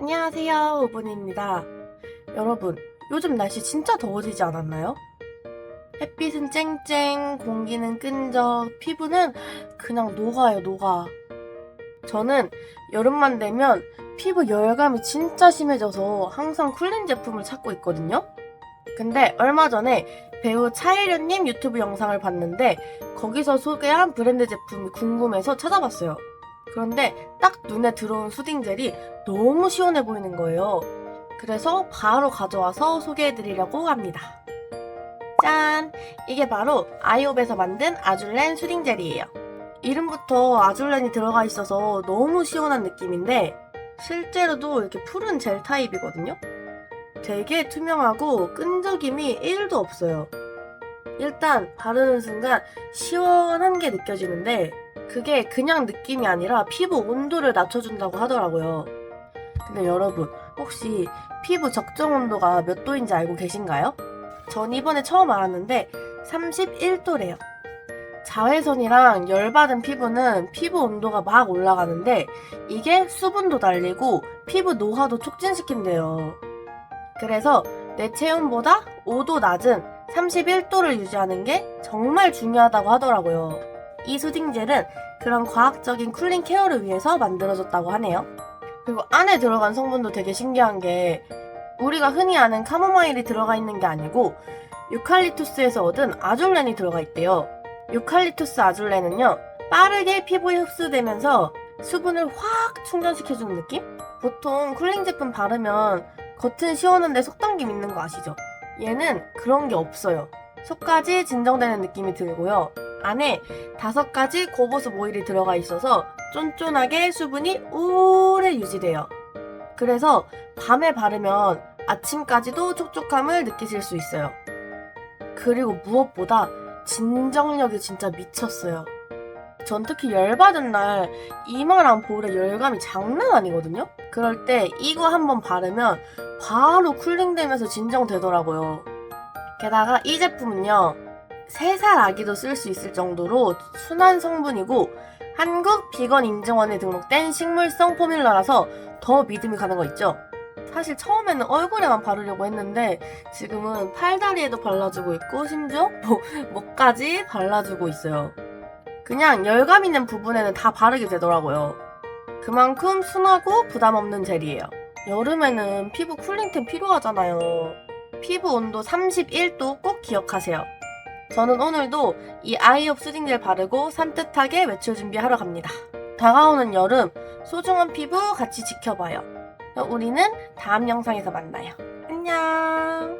안녕하세요, 오분입니다. 여러분, 요즘 날씨 진짜 더워지지 않았나요? 햇빛은 쨍쨍, 공기는 끈적, 피부는 그냥 녹아요, 녹아. 저는 여름만 되면 피부 열감이 진짜 심해져서 항상 쿨링 제품을 찾고 있거든요? 근데 얼마 전에 배우 차혜련님 유튜브 영상을 봤는데 거기서 소개한 브랜드 제품이 궁금해서 찾아봤어요. 그런데 딱 눈에 들어온 수딩 젤이 너무 시원해 보이는 거예요. 그래서 바로 가져와서 소개해드리려고 합니다. 짠! 이게 바로 아이옵에서 만든 아줄렌 수딩 젤이에요. 이름부터 아줄렌이 들어가 있어서 너무 시원한 느낌인데 실제로도 이렇게 푸른 젤 타입이거든요. 되게 투명하고 끈적임이 1도 없어요. 일단 바르는 순간 시원한 게 느껴지는데 그게 그냥 느낌이 아니라 피부 온도를 낮춰준다고 하더라고요. 근데 여러분, 혹시 피부 적정 온도가 몇 도인지 알고 계신가요? 전 이번에 처음 알았는데 31도래요. 자외선이랑 열받은 피부는 피부 온도가 막 올라가는데 이게 수분도 달리고 피부 노화도 촉진시킨대요. 그래서 내 체온보다 5도 낮은 31도를 유지하는 게 정말 중요하다고 하더라고요. 이 수딩젤은 그런 과학적인 쿨링 케어를 위해서 만들어졌다고 하네요. 그리고 안에 들어간 성분도 되게 신기한 게 우리가 흔히 아는 카모마일이 들어가 있는 게 아니고 유칼립투스에서 얻은 아줄렌이 들어가 있대요. 유칼립투스 아줄렌은요 빠르게 피부에 흡수되면서 수분을 확 충전시켜주는 느낌? 보통 쿨링 제품 바르면 겉은 시원한데 속당김 있는 거 아시죠? 얘는 그런 게 없어요. 속까지 진정되는 느낌이 들고요. 안에 다섯 가지 고보습 오일이 들어가 있어서 쫀쫀하게 수분이 오래 유지돼요. 그래서 밤에 바르면 아침까지도 촉촉함을 느끼실 수 있어요. 그리고 무엇보다 진정력이 진짜 미쳤어요. 전 특히 열받은 날 이마랑 볼에 열감이 장난 아니거든요? 그럴 때 이거 한번 바르면 바로 쿨링되면서 진정되더라고요. 게다가 이 제품은요, 3살 아기도 쓸 수 있을 정도로 순한 성분이고 한국 비건 인증원에 등록된 식물성 포뮬러라서 더 믿음이 가는 거 있죠? 사실 처음에는 얼굴에만 바르려고 했는데 지금은 팔다리에도 발라주고 있고 심지어 목, 목까지 발라주고 있어요. 그냥 열감 있는 부분에는 다 바르게 되더라고요. 그만큼 순하고 부담 없는 젤이에요. 여름에는 피부 쿨링템 필요하잖아요. 피부 온도 31도 꼭 기억하세요. 저는 오늘도 이 아이옵 수딩젤 바르고 산뜻하게 외출 준비하러 갑니다. 다가오는 여름 소중한 피부 같이 지켜봐요. 우리는 다음 영상에서 만나요. 안녕.